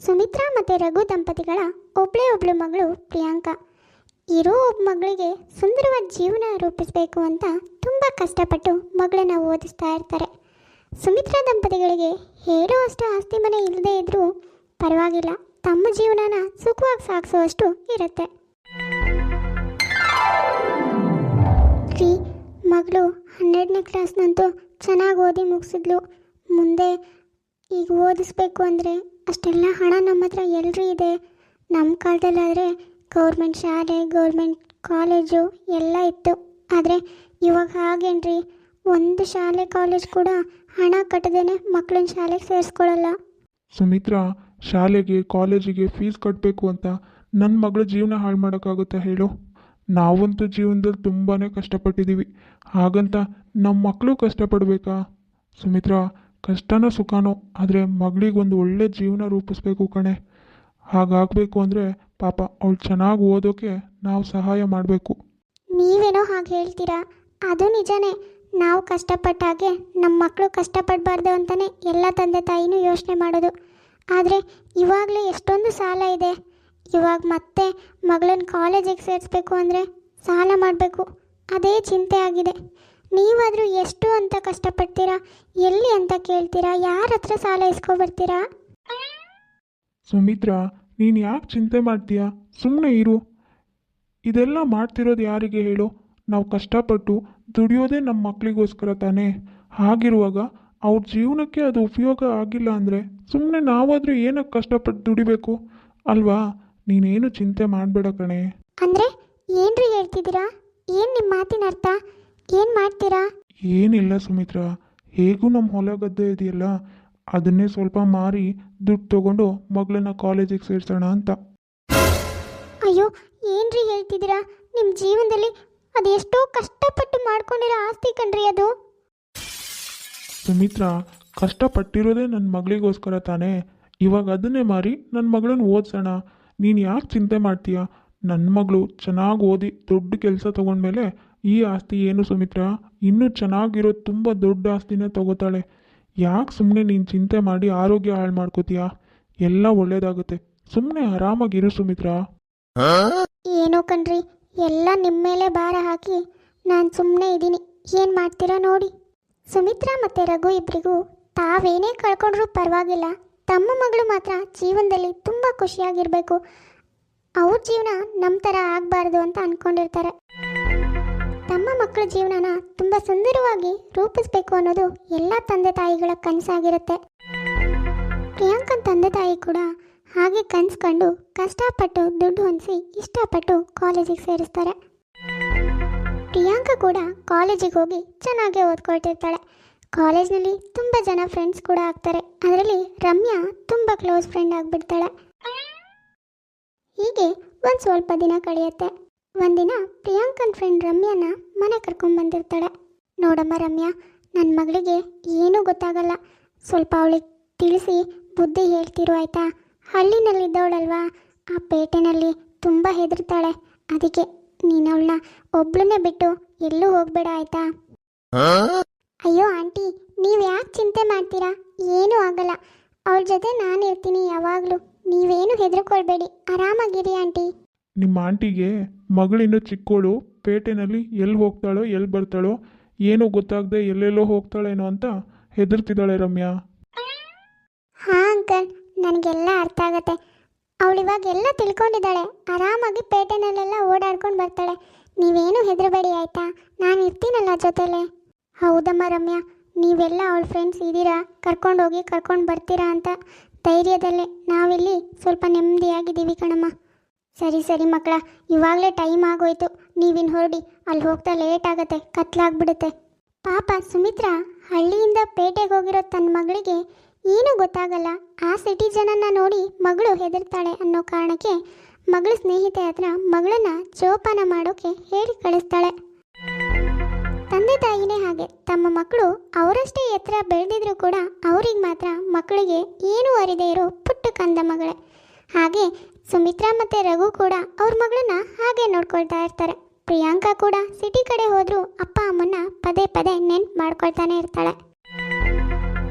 ಸುಮಿತ್ರಾ ಮತ್ತು ರಘು ದಂಪತಿಗಳ ಒಬ್ಳೇ ಒಬ್ಳು ಮಗಳು ಪ್ರಿಯಾಂಕಾ. ಇರೋ ಒಬ್ಬ ಮಗಳಿಗೆ ಸುಂದರವಾದ ಜೀವನ ರೂಪಿಸಬೇಕು ಅಂತ ತುಂಬ ಕಷ್ಟಪಟ್ಟು ಮಗಳನ್ನ ಓದಿಸ್ತಾ ಇರ್ತಾರೆ. ಸುಮಿತ್ರಾ ದಂಪತಿಗಳಿಗೆ ಹೇಳುವಷ್ಟು ಆಸ್ತಿ ಮನೆ ಇಲ್ಲದೇ ಇದ್ದರೂ ಪರವಾಗಿಲ್ಲ. ತಮ್ಮ ಜೀವನನ ಸುಖವಾಗಿ ಸಾಗಿಸುವಷ್ಟು ಇರುತ್ತೆ. ರೀ, ಮಗಳು ಹನ್ನೆರಡನೇ ಕ್ಲಾಸ್ನಂತೂ ಚೆನ್ನಾಗಿ ಓದಿ ಮುಗಿಸಿದ್ಲು. ಮುಂದೆ ಈಗ ಓದಿಸ್ಬೇಕು ಅಂದರೆ ಅಷ್ಟೆಲ್ಲ ಹಣ ನಮ್ಮ ಹತ್ರ ಎಲ್ಲರೂ ಇದೆ. ನಮ್ಮ ಕಾಲದಲ್ಲಾದರೆ ಗೌರ್ಮೆಂಟ್ ಶಾಲೆ, ಗೌರ್ಮೆಂಟ್ ಕಾಲೇಜು ಎಲ್ಲ ಇತ್ತು. ಆದರೆ ಇವಾಗ ಹಾಗೇನ್ರಿ? ಒಂದು ಶಾಲೆ, ಕಾಲೇಜ್ ಕೂಡ ಹಣ ಕಟ್ಟದೇನೆ ಮಕ್ಕಳನ್ನ ಶಾಲೆಗೆ ಸೇರಿಸ್ಕೊಳ್ಳಲ್ಲ ಸುಮಿತ್ರಾ, ಶಾಲೆಗೆ, ಕಾಲೇಜಿಗೆ ಫೀಸ್ ಕಟ್ಟಬೇಕು ಅಂತ ನನ್ನ ಮಗಳ ಜೀವನ ಹಾಳು ಮಾಡೋಕ್ಕಾಗುತ್ತಾ ಹೇಳು? ನಾವಂತೂ ಜೀವನದಲ್ಲಿ ತುಂಬಾ ಕಷ್ಟಪಟ್ಟಿದ್ದೀವಿ ಹಾಗಂತ ನಮ್ಮ ಮಕ್ಕಳು ಕಷ್ಟಪಡಬೇಕಾ? ಸುಮಿತ್ರಾ ಕಷ್ಟನೋ ಸುಖನೋ, ಆದರೆ ಮಗಳಿಗೊಂದು ಒಳ್ಳೆ ಜೀವನ ರೂಪಿಸ್ಬೇಕು ಕಣೆ. ಹಾಗಾಗಬೇಕು ಅಂದರೆ ಪಾಪ ಅವಳು ಚೆನ್ನಾಗಿ ಓದೋಕ್ಕೆ ನಾವು ಸಹಾಯ ಮಾಡಬೇಕು. ನೀವೇನೋ ಹಾಗೆ ಹೇಳ್ತೀರಾ? ಅದು ನಿಜನೇ. ನಾವು ಕಷ್ಟಪಟ್ಟಾಗೆ ನಮ್ಮ ಮಕ್ಕಳು ಕಷ್ಟಪಡಬಾರ್ದು ಅಂತಲೇ ಎಲ್ಲ ತಂದೆ ತಾಯಿನೂ ಯೋಚನೆ ಮಾಡೋದು. ಆದರೆ ಇವಾಗಲೇ ಎಷ್ಟೊಂದು ಸಾಲ ಇದೆ. ಇವಾಗ ಮತ್ತೆ ಮಗಳನ್ನ ಕಾಲೇಜಿಗೆ ಸೇರಿಸ್ಬೇಕು ಅಂದರೆ ಸಾಲ ಮಾಡಬೇಕು. ಅದೇ ಚಿಂತೆ ಆಗಿದೆ. ನೀವಾದರೂ ಎಷ್ಟು ಅಂತ ಕಷ್ಟಪಡ್ತೀರಾ? ಎಲ್ಲಿ ಅಂತ ಕೇಳ್ತೀರಾ? ಯಾರ ಹತ್ರ ಸಾಲ ಇಸ್ಕೊಬರ್ತೀರಾ ಸುಮಿತ್ರಾ ನೀನು ಯಾಕೆ ಚಿಂತೆ ಮಾಡ್ತೀಯಾ? ಸುಮ್ಮನೆ ಇರು. ಇದೆಲ್ಲ ಮಾಡ್ತಿರೋದು ಯಾರಿಗೆ ಹೇಳು? ನಾವು ಕಷ್ಟಪಟ್ಟು ದುಡಿಯೋದೇ ನಮ್ಮ ಮಕ್ಕಳಿಗೋಸ್ಕರ ತಾನೇ. ಹಾಗಿರುವಾಗ ಅವ್ರ ಜೀವನಕ್ಕೆ ಅದು ಉಪಯೋಗ ಆಗಿಲ್ಲ ಅಂದರೆ ಸುಮ್ಮನೆ ನಾವಾದರೂ ಏನಕ್ಕೆ ಕಷ್ಟಪಟ್ಟು ದುಡಿಬೇಕು? ಅಲ್ವಾ? ನೀನೇನು ಚಿಂತೆ ಮಾಡಬೇಡ ಕಣೆ. ಅಂದರೆ ಏನ್ರಿ ಹೇಳ್ತಿದ್ದೀರಾ? ಏನು ನಿಮ್ಮ ಮಾತಿನ ಅರ್ಥ? ಏನು ಮಾಡ್ತೀರಾ? ಏನಿಲ್ಲ ಸುಮಿತ್ರಾ ಹೇಗೂ ನಮ್ಮ ಹೊಲ ಗದ್ದೆ ಇದೆಯಲ್ಲ ಅದನ್ನೇ ಸ್ವಲ್ಪ ಮಾರಿ ದುಡ್ಡು ತಗೊಂಡು ಮಗಳನ್ನ ಕಾಲೇಜಿಗೆ ಸೇರಿಸೋಣ ಅಂತ. ಅಯ್ಯೋ ಏನ್ರಿ ಹೇಳ್ತಿದ್ದೀರಾ? ನಿಮ್ಮ ಜೀವನದಲ್ಲಿ ಅದೆಷ್ಟೋ ಕಷ್ಟಪಟ್ಟು ಮಾಡ್ಕೊಂಡಿರೋ ಆಸ್ತಿ ಕಣ್ರಿ ಅದು. ಸುಮಿತ್ರಾ ಕಷ್ಟಪಟ್ಟಿರೋದೇ ನನ್ನ ಮಗಳಿಗೋಸ್ಕರ ತಾನೇ. ಇವಾಗ ಅದನ್ನೇ ಮಾರಿ ನನ್ನ ಮಗಳನ್ನ ಓದಿಸೋಣ. ನೀನು ಯಾಕೆ ಚಿಂತೆ ಮಾಡ್ತೀಯ? ನನ್ನ ಮಗಳು ಚೆನ್ನಾಗಿ ಓದಿ ದೊಡ್ಡ ಕೆಲಸ ತಗೊಂಡ್ಮೇಲೆ ಈ ಆಸ್ತಿ ಏನು ಸುಮಿತ್ರಾ? ಇನ್ನೂ ಚೆನ್ನಾಗಿರೋ ತುಂಬ ದೊಡ್ಡ ಆಸ್ತಿನ ತಗೋತಾಳೆ. ಯಾಕೆ ಸುಮ್ಮನೆ ನೀನು ಚಿಂತೆ ಮಾಡಿ ಆರೋಗ್ಯ ಹಾಳು ಮಾಡ್ಕೋತೀಯಾ? ಎಲ್ಲ ಒಳ್ಳೇದಾಗುತ್ತೆ. ಸುಮ್ಮನೆ ಆರಾಮಾಗಿರು ಸುಮಿತ್ರ. ಏನೋ ಕಣ್ರಿ, ಎಲ್ಲ ನಿಮ್ಮ ಮೇಲೆ ಭಾರ ಹಾಕಿ ನಾನು ಸುಮ್ಮನೆ ಇದ್ದೀನಿ ಏನು ಮಾಡ್ತೀರಾ ನೋಡಿ. ಸುಮಿತ್ರಾ ಮತ್ತು ರಘು ಇಬ್ಬರಿಗೂ ತಾವೇನೇ ಕಳ್ಕೊಂಡ್ರೂ ಪರವಾಗಿಲ್ಲ. ತಮ್ಮ ಮಗಳು ಮಾತ್ರ ಜೀವನದಲ್ಲಿ ತುಂಬ ಖುಷಿಯಾಗಿರಬೇಕು. ಅವ್ರ ಜೀವನ ನಮ್ಮ ಥರ ಆಗಬಾರ್ದು ಅಂತ ಅಂದ್ಕೊಂಡಿರ್ತಾರೆ ತಮ್ಮ ಮಕ್ಕಳ ಜೀವನನ ತುಂಬ ಸುಂದರವಾಗಿ ರೂಪಿಸ್ಬೇಕು ಅನ್ನೋದು ಎಲ್ಲ ತಂದೆ ತಾಯಿಗಳ ಕನಸಾಗಿರುತ್ತೆ. ಪ್ರಿಯಾಂಕನ್ ತಂದೆ ತಾಯಿ ಕೂಡ ಹಾಗೆ ಕನ್ಸ್ಕೊಂಡು ಕಷ್ಟಪಟ್ಟು ದುಡ್ಡು ಹೊಂದಿಸಿ ಇಷ್ಟಪಟ್ಟು ಕಾಲೇಜಿಗೆ ಸೇರಿಸ್ತಾರೆ. ಪ್ರಿಯಾಂಕಾ ಕೂಡ ಕಾಲೇಜಿಗೆ ಹೋಗಿ ಚೆನ್ನಾಗಿ ಓದ್ಕೊಳ್ತಿರ್ತಾಳೆ. ಕಾಲೇಜ್ನಲ್ಲಿ ತುಂಬ ಜನ ಫ್ರೆಂಡ್ಸ್ ಕೂಡ ಆಗ್ತಾರೆ. ಅದರಲ್ಲಿ ರಮ್ಯಾ ತುಂಬ ಕ್ಲೋಸ್ ಫ್ರೆಂಡ್ ಆಗಿಬಿಡ್ತಾಳೆ. ಹೀಗೆ ಒಂದು ಸ್ವಲ್ಪ ದಿನ ಕಳೆಯುತ್ತೆ. ಒಂದಿನ ಪ್ರಿಯಾಂಕನ್ ಫ್ರೆಂಡ್ ರಮ್ಯಾನ ಮನೆ ಕರ್ಕೊಂಡು ಬಂದಿರ್ತಾಳೆ. ನೋಡಮ್ಮ ರಮ್ಯಾ ನನ್ನ ಮಗಳಿಗೆ ಏನೂ ಗೊತ್ತಾಗಲ್ಲ. ಸ್ವಲ್ಪ ಅವಳಿಗೆ ತಿಳಿಸಿ ಬುದ್ಧಿ ಹೇಳ್ತಿರು ಆಯಿತಾ? ಹಳ್ಳಿನಲ್ಲಿದ್ದವಳಲ್ವಾ? ಆ ಪೇಟೆನಲ್ಲಿ ತುಂಬ ಹೆದರ್ತಾಳೆ. ಅದಕ್ಕೆ ನೀನು ಅವಳನ್ನ ಒಬ್ಳನ್ನೇ ಬಿಟ್ಟು ಎಲ್ಲೂ ಹೋಗಬೇಡ ಆಯ್ತಾ? ಅಯ್ಯೋ ಆಂಟಿ, ನೀವು ಯಾಕೆ ಚಿಂತೆ ಮಾಡ್ತೀರಾ? ಏನೂ ಆಗಲ್ಲ. ಅವಳ ಜೊತೆ ನಾನು ಇರ್ತೀನಿ ಯಾವಾಗಲೂ. ನೀವೇನು ಹೆದರ್ಕೊಳ್ಬೇಡಿ. ಆರಾಮಾಗಿರಿ ಆಂಟಿ. ನಿಮ್ಮ ಆಂಟಿಗೆ ಮಗಳಿನ ಚಿಕ್ಕೋಳು ಪೇಟೆನಲ್ಲಿ ಎಲ್ಲಿ ಹೋಗ್ತಾಳೋ ಎಲ್ಲಿ ಬರ್ತಾಳೋ ಏನೂ ಗೊತ್ತಾಗದೆ ಎಲ್ಲೆಲ್ಲೋ ಹೋಗ್ತಾಳೇನೋ ಅಂತ ಹೆದರ್ತಿದ್ದಾಳೆ ರಮ್ಯಾ. ಹಾಂ ಅಂಕಲ್ ನನಗೆಲ್ಲ ಅರ್ಥ ಆಗತ್ತೆ. ಅವಳಿವಾಗ ಎಲ್ಲ ತಿಳ್ಕೊಂಡಿದ್ದಾಳೆ. ಆರಾಮಾಗಿ ಪೇಟೆನಲ್ಲೆಲ್ಲ ಓಡಾಡ್ಕೊಂಡು ಬರ್ತಾಳೆ. ನೀವೇನು ಹೆದರಬೇಡಿ ಆಯ್ತಾ? ನಾನು ಇರ್ತೀನಲ್ಲ ಜೊತೆಲೆ. ಹೌದಮ್ಮ ರಮ್ಯಾ ನೀವೆಲ್ಲ ಅವಳ ಫ್ರೆಂಡ್ಸ್ ಇದ್ದೀರಾ? ಕರ್ಕೊಂಡೋಗಿ ಕರ್ಕೊಂಡು ಬರ್ತೀರಾ ಅಂತ. ಧೈರ್ಯದಲ್ಲೇ ನಾವಿಲ್ಲಿ ಸ್ವಲ್ಪ ನೆಮ್ಮದಿಯಾಗಿದ್ದೀವಿ ಕಣಮ್ಮ. ಸರಿ ಸರಿ ಮಕ್ಕಳ, ಇವಾಗಲೇ ಟೈಮ್ ಆಗೋಯ್ತು. ನೀವಿನ್ ಹೊರಡಿ ಅಲ್ಲಿ ಹೋಗ್ತಾ ಲೇಟ್ ಆಗತ್ತೆ, ಕತ್ಲಾಗ್ಬಿಡುತ್ತೆ. ಪಾಪ ಸುಮಿತ್ರಾ, ಹಳ್ಳಿಯಿಂದ ಪೇಟೆಗೆ ಹೋಗಿರೋ ತನ್ನ ಮಗಳಿಗೆ ಏನೂ ಗೊತ್ತಾಗಲ್ಲ. ಆ ಸಿಟಿ ಜನನ ನೋಡಿ ಮಗಳು ಹೆದರ್ತಾಳೆ ಅನ್ನೋ ಕಾರಣಕ್ಕೆ ಮಗಳ ಸ್ನೇಹಿತೆ ಹತ್ರ ಮಗಳನ್ನ ಜೋಪಾನ ಮಾಡೋಕೆ ಹೇಳಿ ಕಳಿಸ್ತಾಳೆ. ತಂದೆ ತಾಯಿನೇ ಹಾಗೆ. ತಮ್ಮ ಮಕ್ಕಳು ಅವರಷ್ಟೇ ಎತ್ತರ ಬೆಳೆದಿದ್ರು ಕೂಡ ಅವ್ರಿಗೆ ಮಾತ್ರ ಮಕ್ಕಳಿಗೆ ಏನೂ ಅರಿದೇ ಇರೋ ಪುಟ್ಟ ಕಂದ ಮಗಳೇ. ಹಾಗೆ ಸುಮಿತ್ರಾ ಮತ್ತು ರಘು ಕೂಡ ಅವ್ರ ಮಗಳನ್ನ ಹಾಗೆ ನೋಡ್ಕೊಳ್ತಾ ಇರ್ತಾರೆ. ಪ್ರಿಯಾಂಕಾ ಕೂಡ ಸಿಟಿ ಕಡೆ ಹೋದರೂ ಅಪ್ಪ ಅಮ್ಮನ್ನ ಪದೇ ಪದೇ ನೆನ್ಪು ಮಾಡ್ಕೊಳ್ತಾನೆ ಇರ್ತಾಳೆ.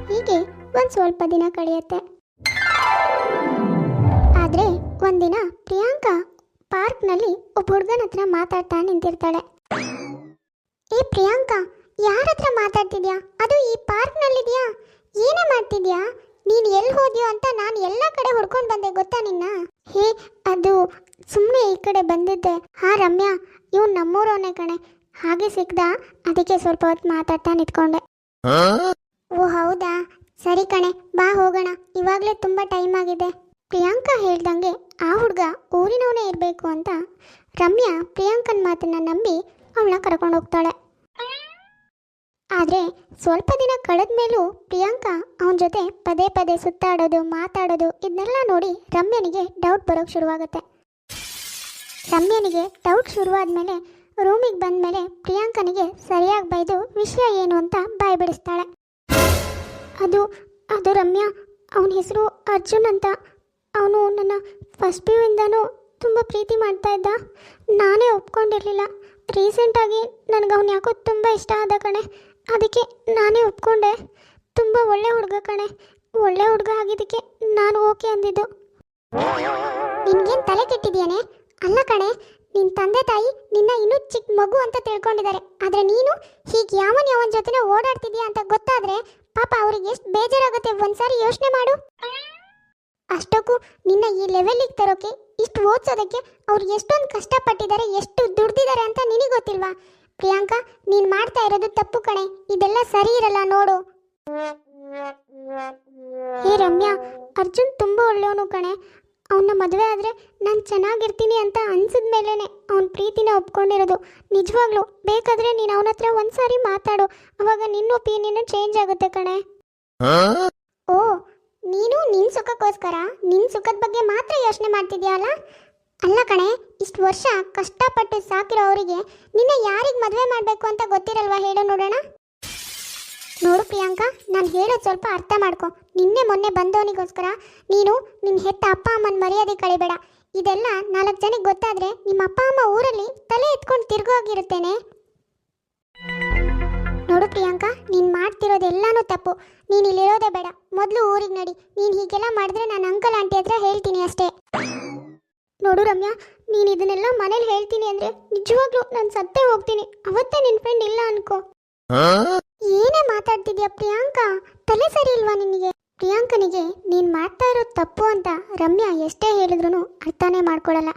ಹೀಗೆ ಒಂದು ಸ್ವಲ್ಪ ದಿನ ಕಳೆಯುತ್ತೆ. ಆದರೆ ಒಂದಿನ ಪ್ರಿಯಾಂಕಾ ಪಾರ್ಕ್ನಲ್ಲಿ ಒಬ್ಬ ಹುಡುಗನ ಹತ್ರ ಮಾತಾಡ್ತಾ ನಿಂತಿರ್ತಾಳೆ. ಏ ಪ್ರಿಯಾಂಕಾ ಯಾರ ಹತ್ರ ಮಾತಾಡ್ತಿದ್ಯಾ? ಅದು ಈ ಪಾರ್ಕ್ನಲ್ಲಿದ್ಯಾ? ಏನೇ ಮಾಡ್ತಿದ್ಯಾ? ನೀನು ಎಲ್ಲಿ ಹೋದ್ಯೋ ಅಂತ ನಾನು ಎಲ್ಲ ಕಡೆ ಹುಡ್ಕೊಂಡು ಬಂದೆ, ಗೊತ್ತಾ ನಿನ್ನ? ಹೇ, ಅದು ಸುಮ್ಮನೆ ಈ ಕಡೆ ಬಂದಿದ್ದೆ. ಹಾ, ರಮ್ಯಾ ಇವ್ ನಮ್ಮೂರವನೇ ಕಣೆ. ಹಾಗೆ ಸಿಕ್ಕದಾ ಅದಕ್ಕೆ ಸ್ವಲ್ಪ ಹೊತ್ತು ಮಾತಾಡ್ತಾ ನಿಂತ್ಕೊಂಡೆ. ಓ, ಹೌದಾ? ಸರಿ ಕಣೆ, ಬಾ ಹೋಗೋಣ. ಇವಾಗಲೇ ತುಂಬ ಟೈಮ್ ಆಗಿದೆ. ಪ್ರಿಯಾಂಕಾ ಹೇಳ್ದಂಗೆ ಆ ಹುಡುಗ ಊರಿನವನೇ ಇರಬೇಕು ಅಂತ ರಮ್ಯಾ ಪ್ರಿಯಾಂಕನ್ ಮಾತನ್ನ ನಂಬಿ ಅವಳನ್ನ ಕರ್ಕೊಂಡು ಹೋಗ್ತಾಳೆ. ಆದರೆ ಸ್ವಲ್ಪ ದಿನ ಕಳೆದ ಮೇಲೂ ಪ್ರಿಯಾಂಕಾ ಅವನ ಜೊತೆ ಪದೇ ಪದೇ ಸುತ್ತಾಡೋದು, ಮಾತಾಡೋದು ಇದನ್ನೆಲ್ಲ ನೋಡಿ ರಮ್ಯನಿಗೆ ಡೌಟ್ ಬರೋಕ್ಕೆ ಶುರುವಾಗುತ್ತೆ. ರಮ್ಯನಿಗೆ ಡೌಟ್ ಶುರುವಾದ ಮೇಲೆ ರೂಮಿಗೆ ಬಂದ ಮೇಲೆ ಪ್ರಿಯಾಂಕನಿಗೆ ಸರಿಯಾಗಿ ಬೈದು ವಿಷಯ ಏನು ಅಂತ ಬಾಯಿ ಬಿಡಿಸ್ತಾಳೆ. ಅದು ಅದು ರಮ್ಯಾ, ಅವನ ಹೆಸರು ಅರ್ಜುನ್ ಅಂತ. ಅವನು ನನ್ನ ಫಸ್ಟ್ ಪಿ ಇಂದನೂ ತುಂಬ ಪ್ರೀತಿ ಮಾಡ್ತಾ ಇದ್ದ. ನಾನೇ ಒಪ್ಕೊಂಡಿರಲಿಲ್ಲ. ರೀಸೆಂಟಾಗಿ ನನಗೆ ಅವನು ಯಾಕೋ ತುಂಬ ಇಷ್ಟ ಆದ ಕಣೆ. ಅದಕ್ಕೆ ನಾನೇ ಒಪ್ಕೊಂಡೆ. ತುಂಬ ಒಳ್ಳೆ ಹುಡುಗ ಕಣೆ. ಒಳ್ಳೆ ಹುಡುಗ ಆಗಿದ್ದಕ್ಕೆ ನಾನು ಓಕೆ ಅಂದಿದ್ದು. ನಿನ್ಗೇನು ತಲೆ ಕೆಟ್ಟಿದ್ಯಾನೆ? ಅಲ್ಲ ಕಣೆ ನಿನ್ನ ತಂದೆ ತಾಯಿ ನಿನ್ನ ಇನ್ನೂ ಚಿಕ್ಕ ಮಗು ಅಂತ ತಿಳ್ಕೊಂಡಿದ್ದಾರೆ. ಆದರೆ ನೀನು ಹೀಗೆ ಯಾವನ್ ಯಾವನ ಜೊತೆನೇ ಓಡಾಡ್ತಿದ್ಯಾ ಅಂತ ಗೊತ್ತಾದರೆ ಪಾಪ ಅವ್ರಿಗೆ ಎಷ್ಟು ಬೇಜಾರಾಗುತ್ತೆ ಒಂದ್ಸಾರಿ ಯೋಚನೆ ಮಾಡು. ಅಷ್ಟಕ್ಕೂ ನಿನ್ನ ಈ ಲೆವೆಲಿಗೆ ತರೋಕೆ, ಇಷ್ಟು ಓದಿಸೋದಕ್ಕೆ ಅವ್ರು ಎಷ್ಟೊಂದು ಕಷ್ಟಪಟ್ಟಿದ್ದಾರೆ, ಎಷ್ಟು ದುಡ್ದಿದ್ದಾರೆ ಅಂತ ನಿನಗೆ ಗೊತ್ತಿಲ್ವಾ? ಪ್ರಿಯಾಂಕಾ, ನೀನು ಮಾಡ್ತಾ ಇರೋದು ತಪ್ಪು ಕಣೆ. ಇದೆಲ್ಲ ಸರಿ ಇರಲ್ಲ, ನೋಡು. ಹೇ ರಮ್ಯಾ, ಅರ್ಜುನ್ ತುಂಬ ಒಳ್ಳೆಯವನು ಕಣೆ. ಅವನ ಮದುವೆ ಆದರೆ ನಾನು ಚೆನ್ನಾಗಿರ್ತೀನಿ ಅಂತ ಅನ್ಸಿದ ಮೇಲೇ ಅವನ ಪ್ರೀತಿನ ಒಪ್ಕೊಂಡಿರೋದು. ನಿಜವಾಗ್ಲೂ, ಬೇಕಾದರೆ ನೀನು ಅವನ ಹತ್ರ ಒಂದ್ಸಾರಿ ಮಾತಾಡು. ಅವಾಗ ನಿನ್ನ ಒಪಿನಿಯನ್ ಚೇಂಜ್ ಆಗುತ್ತೆ ಕಣೆ. ಓ, ನೀನು ನಿನ್ನ ಸುಖಕ್ಕೋಸ್ಕರ? ನಿನ್ನ ಸುಖದ ಬಗ್ಗೆ ಮಾತ್ರ ಯೋಚನೆ ಮಾಡ್ತಿದ್ಯಾ ಅಲ್ಲ? ಕಣೆ, ಇಷ್ಟು ವರ್ಷ ಕಷ್ಟಪಟ್ಟು ಸಾಕಿರೋ ಅವರಿಗೆ ನಿನ್ನ ಯಾರಿಗೆ ಮದುವೆ ಮಾಡಬೇಕು ಅಂತ ಗೊತ್ತಿರಲ್ವಾ ಹೇಳು ನೋಡೋಣ? ನೋಡು ಪ್ರಿಯಾಂಕಾ, ನಾನು ಹೇಳೋದು ಸ್ವಲ್ಪ ಅರ್ಥ ಮಾಡ್ಕೊ. ನಿನ್ನೆ ಮೊನ್ನೆ ಬಂದವನಿಗೋಸ್ಕರ ನೀನು ನಿನ್ನ ಹೆತ್ತ ಅಪ್ಪ ಅಮ್ಮನ ಮರ್ಯಾದೆ ಕಳಿಬೇಡ. ಇದೆಲ್ಲ ನಾಲ್ಕು ಜನಕ್ಕೆ ಗೊತ್ತಾದರೆ ನಿಮ್ಮ ಅಪ್ಪ ಅಮ್ಮ ಊರಲ್ಲಿ ತಲೆ ಎತ್ಕೊಂಡು ತಿರುಗೋಗಿರುತ್ತೇನೆ. ನೋಡು ಪ್ರಿಯಾಂಕಾ, ನೀನು ಮಾಡ್ತಿರೋದೆಲ್ಲಾನು ತಪ್ಪು. ನೀನು ಇಲ್ಲಿರೋದೇ ಬೇಡ. ಮೊದಲು ಊರಿಗೆ ನಡಿ. ನೀನು ಹೀಗೆಲ್ಲ ಮಾಡಿದ್ರೆ ನಾನು ಅಂಕಲ್ ಆಂಟಿ ಹತ್ರ ಹೇಳ್ತೀನಿ ಅಷ್ಟೇ. ನೋಡು ರಮ್ಯಾ, ನೀನು ಇದನ್ನೆಲ್ಲ ಮನೇಲಿ ಹೇಳ್ತೀನಿ ಅಂದ್ರೆ ನಿಜವಾಗ್ಲೂ ನಾನು ಸತ್ತೇ ಹೋಗ್ತೀನಿ. ಅವತ್ತೇ ನಿನ್ ಫ್ರೆಂಡ್ ಇಲ್ಲ ಅನ್ಕೋ. ಏನೇ ಮಾತಾಡ್ತಿದ್ಯಾ ಪ್ರಿಯಾಂಕಾ? ತಲೆ ಸರಿ ಇಲ್ವಾ ನಿನಗೆ? ಪ್ರಿಯಾಂಕನಿಗೆ ನೀನು ಮಾಡ್ತಾ ಇರೋ ತಪ್ಪು ಅಂತ ರಮ್ಯಾ ಎಷ್ಟೇ ಹೇಳಿದ್ರು ಅರ್ಥನೇ ಮಾಡ್ಕೊಳಲ್ಲ.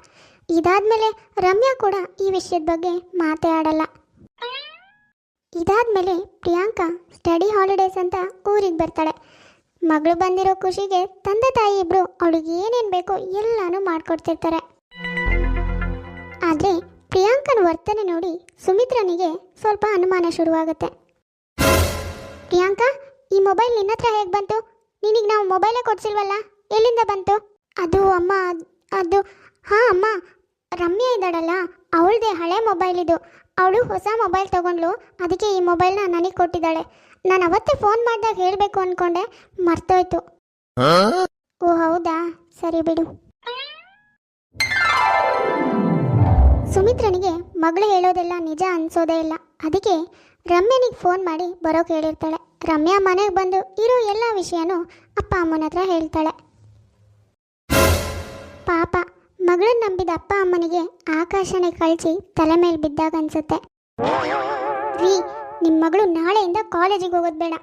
ಇದಾದ್ಮೇಲೆ ರಮ್ಯಾ ಕೂಡ ಈ ವಿಷಯದ ಬಗ್ಗೆ ಮಾತೇ ಆಡಲ್ಲ. ಇದಾದ್ಮೇಲೆ ಪ್ರಿಯಾಂಕಾ ಸ್ಟಡಿ ಹಾಲಿಡೇಸ್ ಅಂತ ಊರಿಗೆ ಬರ್ತಾಳೆ. ಮಗಳು ಬಂದಿರೋ ಖುಷಿಗೆ ತಂದೆ ತಾಯಿ ಇಬ್ರು ಅವಳಿಗೆ ಏನೇನು ಬೇಕೋ ಎಲ್ಲಾನು ಮಾಡ್ಕೊಡ್ತಿರ್ತಾರೆ. ಆದರೆ ಪ್ರಿಯಾಂಕನ ವರ್ತನೆ ನೋಡಿ ಸುಮಿತ್ರನಿಗೆ ಸ್ವಲ್ಪ ಅನುಮಾನ ಶುರುವಾಗುತ್ತೆ. ಪ್ರಿಯಾಂಕಾ, ಈ ಮೊಬೈಲ್ ನಿನ್ನ ಹತ್ರ ಹೇಗೆ ಬಂತು? ನಿನಗೆ ನಾವು ಮೊಬೈಲೇ ಕೊಡ್ಸಿಲ್ವಲ್ಲ? ಎಲ್ಲಿಂದ ಬಂತು? ಅದು ಅಮ್ಮ, ಅದ್- ಹಾಂ ಅಮ್ಮ, ರಮ್ಯಾ ಇದ್ದಾಳಲ್ಲ, ಅವಳದೇ ಹಳೆ ಮೊಬೈಲ್ ಇದು. ಅವಳು ಹೊಸ ಮೊಬೈಲ್ ತಗೊಂಡ್ಲು ಅದಕ್ಕೆ ಈ ಮೊಬೈಲ್ನ ನನಗೆ ಕೊಟ್ಟಿದ್ದಾಳೆ. ನಾನು ಅವತ್ತೇ ಫೋನ್ ಮಾಡಿದಾಗ ಹೇಳಬೇಕು ಅಂದ್ಕೊಂಡೆ ಮರ್ತೋಯ್ತು. ಓ, ಹೌದಾ? ಸರಿ ಬಿಡು. ಸುಮಿತ್ರನಿಗೆ ಮಗಳು ಹೇಳೋದೆಲ್ಲ ನಿಜ ಅನ್ಸೋದೇ ಇಲ್ಲ. ಅದಕ್ಕೆ ರಮ್ಯನಿಗೆ ಫೋನ್ ಮಾಡಿ ಬರೋಕೆ ಹೇಳಿರ್ತಾಳೆ. ರಮ್ಯಾ ಮನೆಗೆ ಬಂದು ಇರೋ ಎಲ್ಲ ವಿಷಯನೂ ಅಪ್ಪ ಅಮ್ಮನ ಹತ್ರ ಹೇಳ್ತಾಳೆ. ಪಾಪ. ಮಗಳನ್ನ ನಂಬಿದ ಅಪ್ಪ ಅಮ್ಮನಿಗೆ ಆಕಾಶನೇ ಕಳಿಸಿ ತಲೆ ಮೇಲೆ ಬಿದ್ದಾಗ ಅನ್ಸುತ್ತೆ. ರೀ ನಿಮ್ಮ ಮಗಳು ನಾಳೆಯಿಂದ ಕಾಲೇಜಿಗೆ ಹೋಗೋದು ಬೇಡ.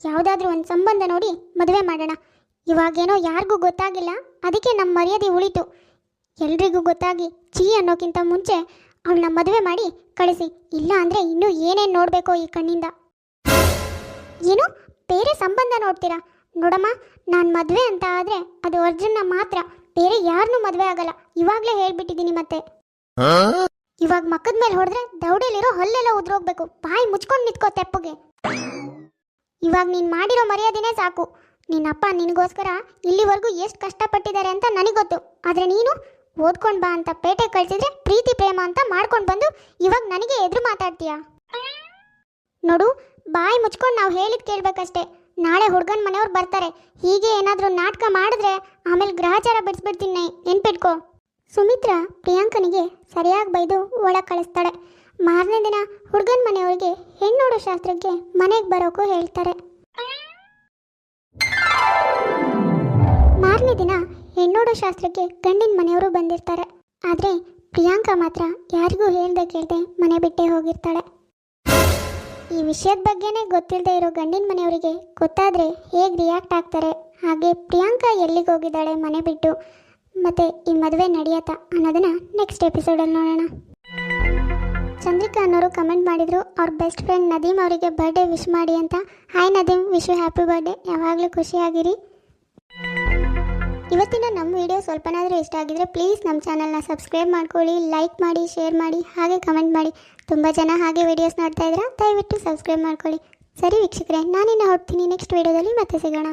ಯಾವುದಾದ್ರೂ ಒಂದು ಸಂಬಂಧ ನೋಡಿ ಮದುವೆ ಮಾಡೋಣ. ಇವಾಗೇನೋ ಯಾರಿಗೂ ಗೊತ್ತಾಗಿಲ್ಲ, ಅದಕ್ಕೆ ನಮ್ಮ ಮರ್ಯಾದೆ ಉಳಿತು. ಎಲ್ರಿಗೂ ಗೊತ್ತಾಗಿ ಚೀ ಅನ್ನೋಕ್ಕಿಂತ ಮುಂಚೆ ಅವಳನ್ನ ಮದುವೆ ಮಾಡಿ ಕಳಿಸಿ. ಇಲ್ಲ ಅಂದರೆ ಇನ್ನೂ ಏನೇನು ನೋಡಬೇಕೋ ಈ ಕಣ್ಣಿಂದ. ಏನು? ಬೇರೆ ಸಂಬಂಧ ನೋಡ್ತೀರಾ? ನೋಡಮ್ಮ, ನಾನು ಮದುವೆ ಅಂತ ಆದರೆ ಅದು ಅರ್ಜುನ ಮಾತ್ರ. ಬೇರೆ ಯಾರನ್ನೂ ಮದುವೆ ಆಗಲ್ಲ. ಇವಾಗ್ಲೇ ಹೇಳ್ಬಿಟ್ಟಿದ್ದೀನಿ ಮತ್ತೆ. ಇವಾಗ ಮಕ್ಕದ ಮೇಲೆ ಹೊಡೆದ್ರೆ ದೌಡೆಲಿರೋ ಹಲ್ಲೆಲ್ಲ ಉದ್ರೋಗ್ಬೇಕು. ಬಾಯಿ ಮುಚ್ಕೊಂಡು ನಿಂತ್ಕೋ ತೆಪ್ಪಗೆ. ಇವಾಗ ನೀನು ಮಾಡಿರೋ ಮರ್ಯಾದೆನೇ ಸಾಕು. ನಿನ್ನಪ್ಪ ನಿನಗೋಸ್ಕರ ಇಲ್ಲಿವರೆಗೂ ಎಷ್ಟು ಕಷ್ಟಪಟ್ಟಿದ್ದಾರೆ ಅಂತ ನನಗೆ ಗೊತ್ತು. ಆದ್ರೆ ನೀನು ಓದ್ಕೊಂಡು ಬಾ ಅಂತ ಪೇಟೆ ಕಳ್ಸಿದ್ರೆ ಪ್ರೀತಿ, ಪ್ರೇಮ ಅಂತ ಮಾಡ್ಕೊಂಡು ಬಂದು ಇವಾಗ ನನಗೆ ಎದುರು ಮಾತಾಡ್ತೀಯಾ? ನೋಡು, ಬಾಯಿ ಮುಚ್ಕೊಂಡು ನಾವು ಹೇಳಿದ್ ಕೇಳ್ಬೇಕಷ್ಟೇ. ನಾಳೆ ಹುಡುಗನ ಮನೆಯವ್ರು ಬರ್ತಾರೆ. ಹೀಗೆ ಏನಾದರೂ ನಾಟಕ ಮಾಡಿದ್ರೆ ಆಮೇಲೆ ಗ್ರಹಚಾರ ಬಿಡಿಸ್ಬಿಡ್ತೀನಿ ನೆನ್ಪಿಟ್ಕೋ ಸುಮಿತ್ರ ಪ್ರಿಯಾಂಕನಿಗೆ ಸರಿಯಾಗಿ ಬೈದು ಒಳಗೆ ಕಳಿಸ್ತಾಳೆ. ಮಾರನೇ ದಿನ ಹುಡುಗನ ಮನೆಯವರಿಗೆ ಹೆಣ್ಣೋಡೋ ಶಾಸ್ತ್ರಕ್ಕೆ ಮನೆಗೆ ಬರೋಕ್ಕೂ ಹೇಳ್ತಾರೆ. ಮಾರನೇ ದಿನ ಹೆಣ್ಣೋಡೋ ಶಾಸ್ತ್ರಕ್ಕೆ ಗಂಡಿನ ಮನೆಯವರು ಬಂದಿರ್ತಾರೆ. ಆದರೆ ಪ್ರಿಯಾಂಕಾ ಮಾತ್ರ ಯಾರಿಗೂ ಹೇಳ್ದೆ ಕೇಳ್ದೆ ಮನೆ ಬಿಟ್ಟೇ ಹೋಗಿರ್ತಾಳೆ. ಈ ವಿಷಯದ ಬಗ್ಗೆನೇ ಗೊತ್ತಿಲ್ಲದೆ ಇರೋ ಗಂಡಿನ ಮನೆಯವರಿಗೆ ಗೊತ್ತಾದರೆ ಹೇಗೆ ರಿಯಾಕ್ಟ್ ಆಗ್ತಾರೆ? ಹಾಗೆ ಪ್ರಿಯಾಂಕಾ ಎಲ್ಲಿಗೆ ಹೋಗಿದ್ದಾಳೆ ಮನೆ ಬಿಟ್ಟು? ಮತ್ತು ಈ ಮದುವೆ ನಡೆಯತ್ತಾ ಅನ್ನೋದನ್ನು ನೆಕ್ಸ್ಟ್ ಎಪಿಸೋಡಲ್ಲಿ ನೋಡೋಣ. ಚಂದ್ರಿಕಾ ಅನ್ನೋರು ಕಮೆಂಟ್ ಮಾಡಿದರು, ಅವ್ರ ಬೆಸ್ಟ್ ಫ್ರೆಂಡ್ ನದೀಮ್ ಅವರಿಗೆ ಬರ್ಡೇ ವಿಶ್ ಮಾಡಿ ಅಂತ. Hi Nadeem wish happy birthday ಯಾವಾಗಲೂ ಖುಷಿಯಾಗಿರಿ. ಇವತ್ತಿನ ನಮ್ಮ ವಿಡಿಯೋ ಸ್ವಲ್ಪನಾದರೂ ಇಷ್ಟ ಆಗಿದ್ರೆ ಪ್ಲೀಸ್ ನಮ್ಮ ಚಾನಲ್ನ ಸಬ್ಸ್ಕ್ರೈಬ್ ಮಾಡ್ಕೊಳ್ಳಿ ಲೈಕ್ ಮಾಡಿ ಶೇರ್ ಮಾಡಿ, ಹಾಗೆ ಕಮೆಂಟ್ ಮಾಡಿ. ತುಂಬ ಜನ ಹಾಗೆ ವಿಡಿಯೋಸ್ ನೋಡ್ತಾ ಇದ್ದೀರಾ ದಯವಿಟ್ಟು ಸಬ್ಸ್ಕ್ರೈಬ್ ಮಾಡ್ಕೊಳ್ಳಿ. ಸರಿ ವೀಕ್ಷಕರೇ, ನಾನಿನ್ನ ಹೋಗ್ತೀನಿ ನೆಕ್ಸ್ಟ್ ವಿಡಿಯೋದಲ್ಲಿ ಮತ್ತೆ ಸಿಗೋಣ.